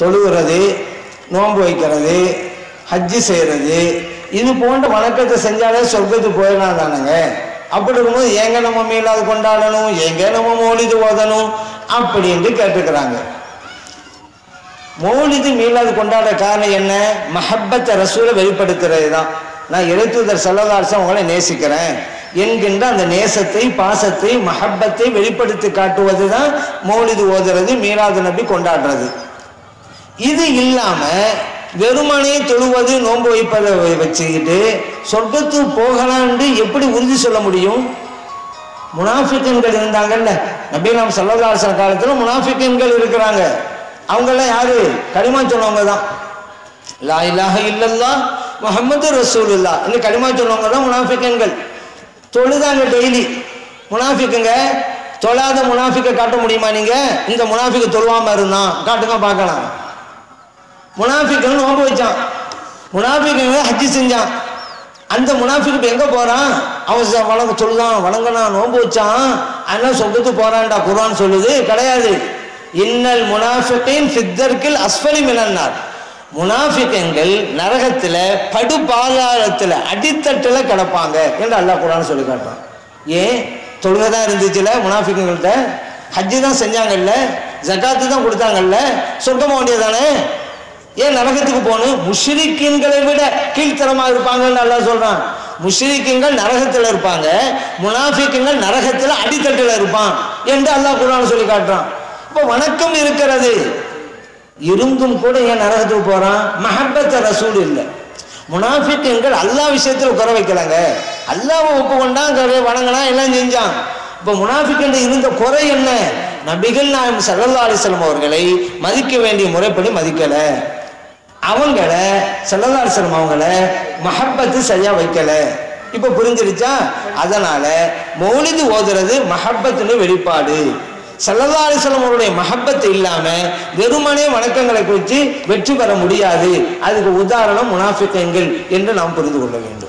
தொழுகிறது நோன்பு வைக்கிறது ஹஜ்ஜு செய்கிறது இது போன்ற வணக்கத்தை செஞ்சாலே சொர்க்கத்துக்கு போயிடலாம் தானுங்க. அப்படி இருக்கும்போது எங்க நம்ம மீளாது கொண்டாடணும் எங்க நம்ம மௌலிது ஓதணும் அப்படின்ட்டு கேட்டுக்கிறாங்க. மௌலிது மீளாது கொண்டாட காரணம் என்ன? மஹப்பத்தை ரசூலை வெளிப்படுத்துறது தான். நான் எழுத்துதர் செல்லதாரசம் உங்களை நேசிக்கிறேன். என்கின்ற அந்த நேசத்தை பாசத்தை மஹப்பத்தை வெளிப்படுத்தி காட்டுவது தான் மௌலிது ஓதுறது மீளாது நபி கொண்டாடுறது. இது இல்லாம வெறுமனே தொழுவது நோன்பு வைப்பதை வச்சுக்கிட்டு சொர்க்கத்து போகலான்னு எப்படி உறுதி சொல்ல முடியும்? முனாஃபிக்கன்கள் இருந்தாங்கல்ல நபி நாம் சல்லதாசன காலத்தில் முனாஃபிக்கன்கள் இருக்கிறாங்க. அவங்கெல்லாம் யாரு? கடிமா சொன்னவங்க தான். லா இலாஹ இல்லல்லா முஹம்மது ரசூலுல்லா இந்த கடிமா சொன்னவங்க தான் முனாஃபிக்கன்கள் தொழுதாங்க டெய்லி. முனாஃபிக்குங்க தொழாத முனாஃபிக்கை காட்ட முடியுமா நீங்க? இந்த முனாஃபிக்கு தொழுவாம இருந்தான் காட்டுங்க பார்க்கலாம். முனாஃபிக்கன் நோன்பு வச்சான். முனாஃபிக்கு ஹஜ்ஜி செஞ்சான். அந்த முனாஃபிக் இப்போ எங்கே போகிறான் அவன் வணங்க சொல்லான் வணங்கினான் நோன்பு வச்சான். அதனால் சொர்க்கத்துக்கு போகிறான்டா குர்ஆன் சொல்லுது கிடையாது. இன்னல் முனாஃபிகின் ஃபித்தர்கில் அஸ்ஃபலி மினன்னார். முனாஃபிக்கங்கள் நரகத்தில் படுபாதாளத்தில் அடித்தட்டில் கிடப்பாங்க என்று அல்லாஹ் குரான் சொல்லி காட்டுறான். ஏன்? தொழுகை தான் இருந்துச்சுல முனாஃபிக்கங்கள்கிட்ட ஹஜ்ஜு தான் செஞ்சாங்கல்ல? ஜகாத்து தான் கொடுத்தாங்கல்ல? சொர்க்கமாக வேண்டியதானே ஏன் நரகத்துக்கு போகணும்? முஷ்ரிக்கின்களை விட கீழ்த்தரமாக இருப்பாங்கன்னு நல்லா சொல்றான். முஷ்ரிக்கின்கள் நரகத்தில் இருப்பாங்க. முனாஃபிக்குங்கள் நரகத்தில் அடித்தட்டில் இருப்பான் என்று அல்லாஹ் குரான் சொல்லி காட்டுறான். இப்போ வணக்கம் இருக்கிறது. இருந்தும் கூட ஏன் நரகத்துக்கு போகிறான் மஹப்பத்த ரசூல் இல்லை. முனாஃபிக்குங்கள் அல்லாஹ் விஷயத்தில் குறை வைக்கலாங்க. அல்லாவை ஒப்புக்கொண்டான் கரை வணங்கினா எல்லாம் செஞ்சான். இப்போ முனாஃபிக்கின்ற இருந்த குறை என்ன? நபிகள் நாயம் சல்லா அலிஸ்லாம் அவர்களை மதிக்க வேண்டிய முறைப்படி மதிக்கலை. அவங்கள செல்லதாசனம் அவங்கள மஹப்பத்து சரியா வைக்கல. இப்போ புரிஞ்சிருச்சா? அதனால மௌலிது ஓதுறது மஹப்பத்துன்னு வெளிப்பாடு. சல்லல்லா அலிஸ்லாம் அவருடைய மஹப்பத்து இல்லாம வெறுமனே வணக்கங்களை குறித்து வெற்றி பெற முடியாது. அதுக்கு உதாரணம் முனாஃபிக்கங்கள் என்று நாம் புரிந்து கொள்ள வேண்டும்.